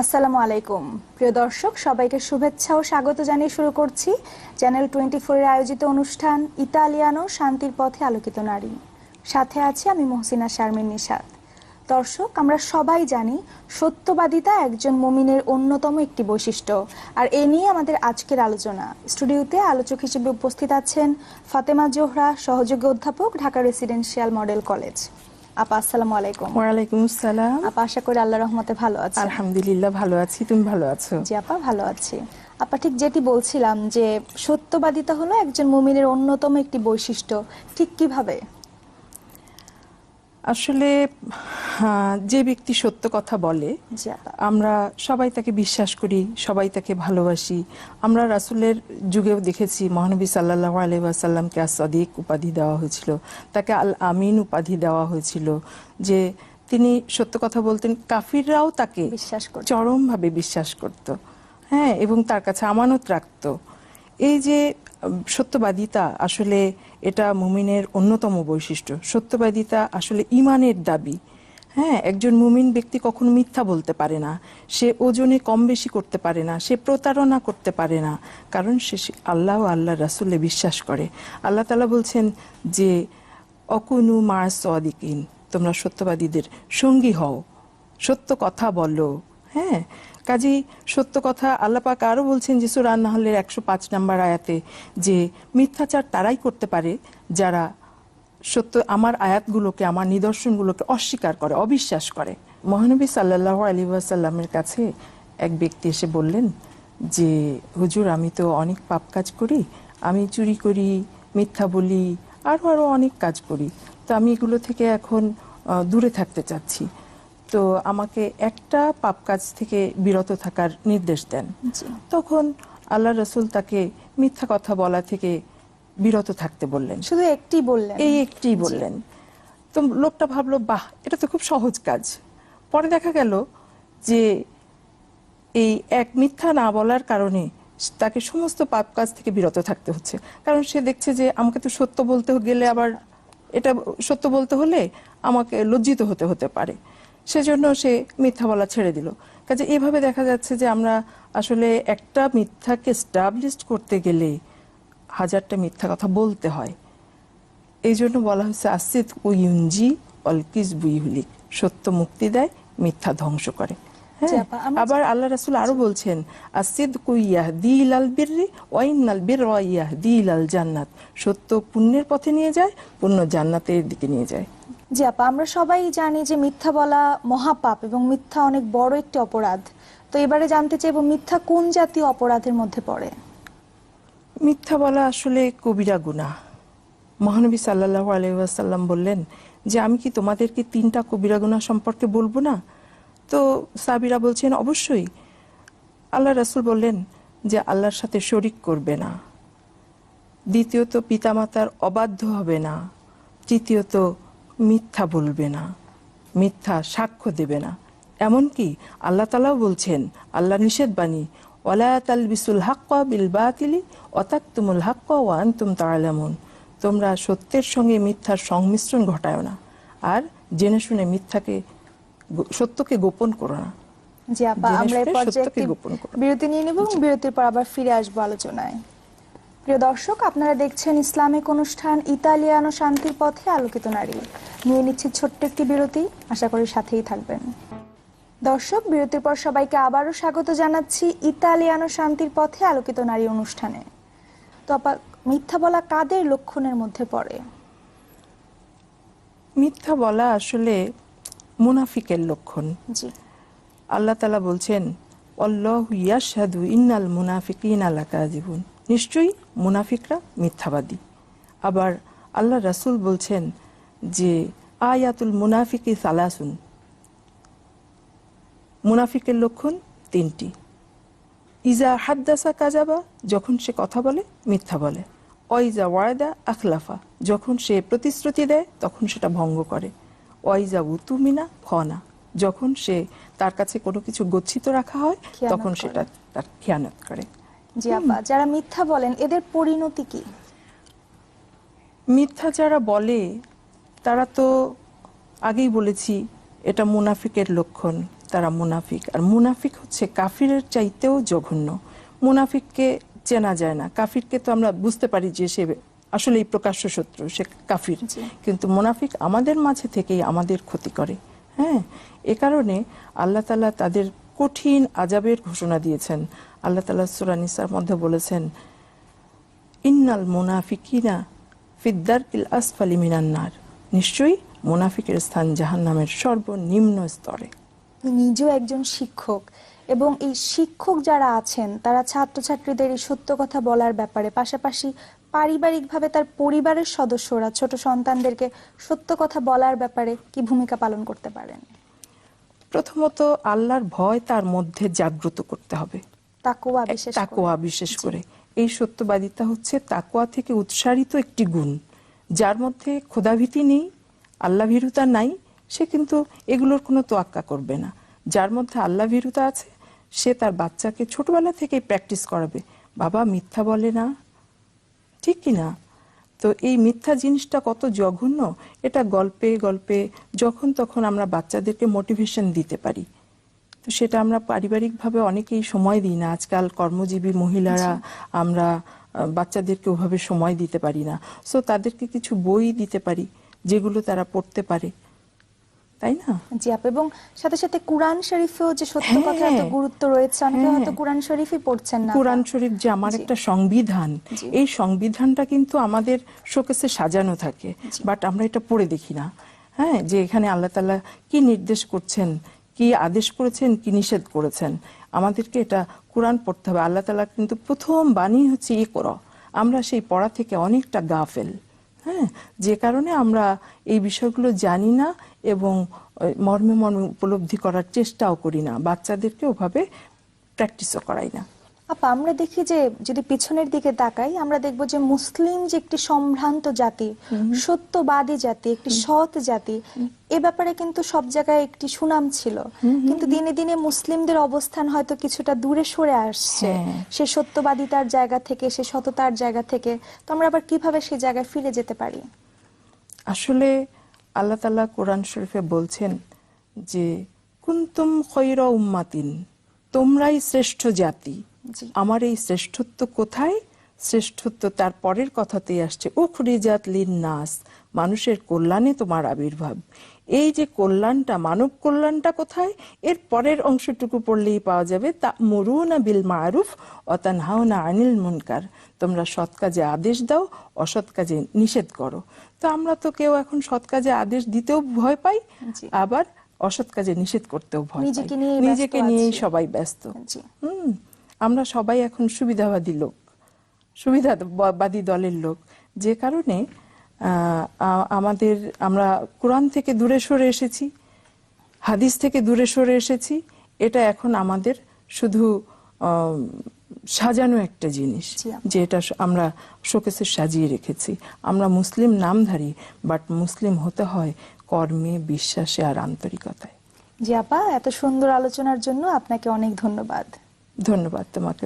আসসালামু আলাইকুম। প্রিয় দর্শক, সবাইকে শুভেচ্ছা ও স্বাগত জানিয়ে শুরু করছি চ্যানেল টোয়েন্টি ফোরের আয়োজিত অনুষ্ঠান ইতালিয়ানো শান্তির পথে আলোকিত নারী। সাথে আছি আমি মহসিনা শারমিন নিশাদ দর্শক, আমরা সবাই জানি সত্যবাদিতা একজন মুমিনের অন্যতম একটি বৈশিষ্ট্য। আর এ নিয়ে আমাদের আজকের আলোচনা। স্টুডিওতে আলোচক হিসেবে উপস্থিত আছেন ফাতেমা জোহরা, সহযোগী অধ্যাপক, ঢাকা রেসিডেন্সিয়াল মডেল কলেজ। আপা আসসালামু আলাইকুম। ওয়ালাইকুম আসসালাম। আপা আশা করি আল্লাহ রহমতে ভালো আছি আলহামদুলিল্লাহ ভালো আছি। তুমি ভালো আছো? জি আপা ভালো আছি। আপা ঠিক যেটি বলছিলাম যে সত্যবাদিতা হলো একজন মুমিনের অন্যতম একটি বৈশিষ্ট্য। ঠিক কীভাবে? আসলে যে ব্যক্তি সত্য কথা বলে আমরা সবাই তাকে বিশ্বাস করি সবাই তাকে ভালোবাসি। আমরা রাসূলের যুগেও দেখেছি মহানবী সাল্লাহ আলহাসাল্লামকে আসাদিক উপাধি দেওয়া হয়েছিল। তাকে আল আমিন উপাধি দেওয়া হয়েছিল। যে তিনি সত্য কথা বলতেন কাফিররাও তাকে বিশ্বাস করত। চরমভাবে বিশ্বাস করত। হ্যাঁ এবং তার কাছে আমানত রাখতো। এই যে সত্যবাদিতা আসলে এটা মুমিনের অন্যতম বৈশিষ্ট্য। সত্যবাদিতা আসলে ইমানের দাবি। হ্যাঁ একজন মুমিন ব্যক্তি কখনো মিথ্যা বলতে পারে না। সে ওজনে কম বেশি করতে পারে না, সে প্রতারণা করতে পারে না। কারণ সে আল্লাহ ও আল্লাহ রাসুলে বিশ্বাস করে। আল্লাহ তালা বলছেন যে, অকুনু মার সদিকিন তোমরা সত্যবাদীদের সঙ্গী হও। সত্য কথা বলো। হ্যাঁ কাজেই সত্য কথা আল্লাপাক আরও বলছেন যে সুরান নাহলের একশো পাঁচ নম্বর আয়াতে যে মিথ্যাচার তারাই করতে পারে যারা সত্য আমার আয়াতগুলোকে, আমার নিদর্শনগুলোকে অস্বীকার করে, অবিশ্বাস করে। মহানবী সাল্লাহ আলী ওয়াসাল্লামের কাছে এক ব্যক্তি এসে বললেন যে, হুজুর, আমি তো অনেক পাপ কাজ করি, আমি চুরি করি, মিথ্যা বলি আরও আরও অনেক কাজ করি। তো আমি এগুলো থেকে এখন দূরে থাকতে চাচ্ছি। তো আমাকে একটা পাপ কাজ থেকে বিরত থাকার নির্দেশ দেন। তখন আল্লাহ রসুল তাকে মিথ্যা কথা বলা থেকে বিরত থাকতে বললেন। শুধু একটি বললেন? এই একটি বললেন। তো লোকটা ভাবলো বাহ এটা তো খুব সহজ কাজ। পরে দেখা গেল যে এই এক মিথ্যা না বলার কারণে তাকে সমস্ত পাপ কাজ থেকে বিরত থাকতে হচ্ছে। কারণ সে দেখছে যে আমাকে তো সত্য বলতে গেলে আবার এটা সত্য বলতে হলে আমাকে লজ্জিত হতে হতে পারে। সেজন্য সে মিথ্যা বলা ছেড়ে দিল। কাজে এভাবে দেখা যাচ্ছে যে আমরা আসলে একটা মিথ্যাকে স্টাবলিশ করতে গেলে হাজারটা মিথ্যা কথা বলতে হয়। এই জন্য বলা হয়েছে আসিদ উইউনজি অলকিস বুইহুলিক সত্য মুক্তি দেয় মিথ্যা ধ্বংস করে। হ্যাঁ আবার আল্লাহ রাসুল আরও বলছেন আসিদ কুইয়াহ দিল আল বিররি ওয়াইনাল বির ওয়াইয়াহ দিল আল জান্নাত সত্য পুণ্যের পথে নিয়ে যায় পুণ্য জান্নাতের দিকে নিয়ে যায়। জি আপা, আমরা সবাই জানি যে মিথ্যা বলা মহাপাপ এবং মিথ্যা অনেক বড় একটি অপরাধ। তো এবারে জানতে চাইব, মিথ্যা কোন জাতীয় অপরাধের মধ্যে পড়ে? মিথ্যা বলা আসলে কবিরা গুনাহ। মহানবী সাল্লাহ আলহাসাল্লাম বললেন যে, আমি কি তোমাদেরকে তিনটা কবিরা গুনাহ সম্পর্কে বলব না? তো সাবিরা বলছেন, অবশ্যই। আল্লাহ রাসুল বললেন যে, আল্লাহর সাথে শরিক করবে না। দ্বিতীয়ত, পিতামাতার অবাধ্য হবে না। তৃতীয়ত মিথ্যা বলবে না মিথ্যা সাক্ষ্য দেবে না। এমনকি আল্লাহ তালাও বলছেন আল্লাহ নিষেধ বাণী ওলা তালবিসুল হাক্কা বিল বাতিলি অতাক্তুমুল হাক্কা ও আনতুম তালামুন তোমরা সত্যের সঙ্গে মিথ্যার সংমিশ্রণ ঘটায় না আর জেনে শুনে মিথ্যাকে সত্যকে গোপন করো না। জি আপা আমরা এই পর্যায়ে। বিরতি নিয়ে নেব এবং বিরতির পর আবার ফিরে আসব আলোচনায়। প্রিয় দর্শক আপনারা দেখছেন ইসলামিক অনুষ্ঠান ইতালিয়ানো শান্তির পথে আলোকিত নারী। নিয়ে নিচ্ছি ছোট্ট একটি বিরতি। আশা করি সাথেই থাকবেন। দর্শক বিরতির পর সবাইকে আবারও স্বাগত জানাচ্ছি ইতালিয়ানো শান্তির পথে আলোকিত নারী অনুষ্ঠানে। তো আপা মিথ্যা বলা কাদের লক্ষণের মধ্যে পড়ে? মিথ্যা বলা আসলে মুনাফিকের লক্ষণ। জি। আল্লাহ তালা বলছেন অল্লাহ ইয়াশাদু ইন্নাল মুনাফিকিন আলা কাজিবুন নিশ্চয়ই মুনাফিকরা মিথ্যাবাদী। আবার আল্লাহ রাসূল বলছেন যে আয়াতুল মুনাফিকি সালাসুন। মুনাফিকের লক্ষণ তিনটি। ইজা হাদ্দাসা কাজাবা যখন সে কথা বলে মিথ্যা বলে। অইজা ওয়ায়দা আখলাফা যখন সে প্রতিশ্রুতি দেয় তখন সেটা ভঙ্গ করে। অইজা উতুমিনা ফনা যখন সে তার কাছে কোনো কিছু গচ্ছিত রাখা হয় তখন সেটা তার খেয়ানত করে। জি আপা যারা মিথ্যা বলেন এদের পরিণতি কি? মিথ্যা যারা বলে তারা তো আগেই বলেছি এটা মুনাফিকের লক্ষণ তারা মুনাফিক। আর মুনাফিক হচ্ছে কাফিরের চাইতেও জঘন্য। মুনাফিককে চেনা যায় না। কাফিরকে তো আমরা বুঝতে পারি যে সে আসলে এই প্রকাশ্য শত্রু সে কাফির। কিন্তু মুনাফিক আমাদের মাঝে থেকেই আমাদের ক্ষতি করে হ্যাঁ? এ কারণে আল্লাহ তালা তাদের কঠিন আজাবের ঘোষণা দিয়েছেন। আল্লাহ তালা সুরানিসার মধ্যে বলেছেন, ইন্নাল মুনাফিকিনা ফিদ্দার কিল আসফালি মিনান্নার নিশ্চয়ই মোনাফিকের স্থান জাহান্নামের সর্বনিম্ন স্তরে। নিজেও একজন শিক্ষক এবং এই শিক্ষক যারা আছেন, তারা ছাত্রছাত্রীদের এই সত্য কথা বলার ব্যাপারে পাশাপাশি পারিবারিকভাবে তার পরিবারের সদস্যরা ছোট সন্তানদেরকে সত্য কথা বলার ব্যাপারে কি ভূমিকা পালন করতে পারেন? প্রথমত আল্লাহর ভয় তার মধ্যে জাগ্রত করতে হবে। তাকুয়া বিশেষ করে। এই সত্যবাদিতা হচ্ছে তাকোয়া থেকে উৎসারিত একটি গুণ যার মধ্যে ক্ষোধাভীতি নেই আল্লাহ ভীরুতা নাই সে কিন্তু এগুলোর কোনো তোয়াক্কা করবে না। যার মধ্যে আল্লাহ ভীরুতা আছে সে তার বাচ্চাকে ছোটবেলা থেকেই প্র্যাকটিস করাবে। বাবা মিথ্যা বলে না ঠিক কি না তো এই মিথ্যা জিনিসটা কত জঘন্য? এটা গল্পে গল্পে যখন তখন আমরা বাচ্চাদেরকে মোটিভেশন দিতে পারি। তো সেটা আমরা পারিবারিকভাবে অনেকেই সময় দিই না। আজকাল কর্মজীবী মহিলারা আমরা বাচ্চাদেরকে ওভাবে সময় দিতে পারি না। সো তাদেরকে কিছু বই দিতে পারি যেগুলো তারা পড়তে পারে। তাই না? জি আপু এবং সাথে সাথে কোরআন শরীফেও যে সত্য হ্যাঁ। কথা এত গুরুত্ব রয়েছে অনেকে হ্যাঁ। হয়তো কোরআন শরীফই পড়ছেন না। কোরআন শরীফ যে আমার একটা সংবিধান এই সংবিধানটা কিন্তু আমাদের শোকেসে সাজানো থাকে বাট আমরা এটা পড়ে দেখি না। হ্যাঁ যে এখানে আল্লাহ তাআলা কি নির্দেশ করছেন কি আদেশ করেছেন কি নিষেধ করেছেন আমাদেরকে এটা কোরআন পড়তে হবে। আল্লাহ তাআলা কিন্তু প্রথম বাণী হচ্ছে ই করো আমরা সেই পড়া থেকে অনেকটা গাফেল। হ্যাঁ যে কারণে আমরা এই বিষয়গুলো জানি না এবং মর্মে মর্মে উপলব্ধি করার চেষ্টাও করি না। বাচ্চাদেরকে ওভাবে প্র্যাকটিসও করাই না। আপা আমরা দেখি যে যদি পিছনের দিকে তাকাই আমরা দেখব যে মুসলিম যে একটি সম্ভ্রান্ত জাতি সত্যবাদী জাতি একটি সৎ জাতি এ ব্যাপারে কিন্তু সব জায়গায় একটি সুনাম ছিল। কিন্তু দিনে দিনে মুসলিমদের অবস্থান হয়তো কিছুটা দূরে সরে আসছে। হ্যাঁ। সে সত্যবাদিতার জায়গা থেকে সে সততার জায়গা থেকে তো আমরা আবার কীভাবে সে জায়গায় ফিরে যেতে পারি? আসলে আল্লাহ তাল্লাহ কোরআন শরীফে বলছেন যে কুন্তুম খৈর উম্মাতিন তোমরাই শ্রেষ্ঠ জাতি। আমার এই শ্রেষ্ঠত্ব কোথায়? শ্রেষ্ঠত্ব তার পরের কথাতেই আসছে উখরিজাত লিন নাস মানুষের কল্যাণে তোমার আবির্ভাব। এই যে কল্যাণটা মানব কল্যাণটা কোথায়? এর পরের অংশটুকু পড়লেই পাওয়া যাবে তা মরুনা বিল মারুফ অতানহাওনা আনিল মুনকার। তোমরা সৎ কাজে আদেশ দাও অসৎ কাজে নিষেধ করো। তো আমরা তো কেউ এখন সৎ কাজে আদেশ দিতেও ভয় পাই আবার অসৎ কাজে নিষেধ করতেও ভয় নিজেকে নিয়েই সবাই ব্যস্ত। হুম। আমরা সবাই এখন সুবিধাবাদী লোক সুবিধাবাদী দলের লোক। যে কারণে আমাদের আমরা কোরআন থেকে দূরে সরে এসেছি হাদিস থেকে দূরে সরে এসেছি। এটা এখন আমাদের শুধু সাজানো একটা জিনিস যে এটা আমরা শোকেসে সাজিয়ে রেখেছি। আমরা মুসলিম নামধারী বাট মুসলিম হতে হয় কর্মে বিশ্বাসে আর আন্তরিকতায়। জি আপা এত সুন্দর আলোচনার জন্য আপনাকে অনেক ধন্যবাদ। ধন্যবাদ তোমাকে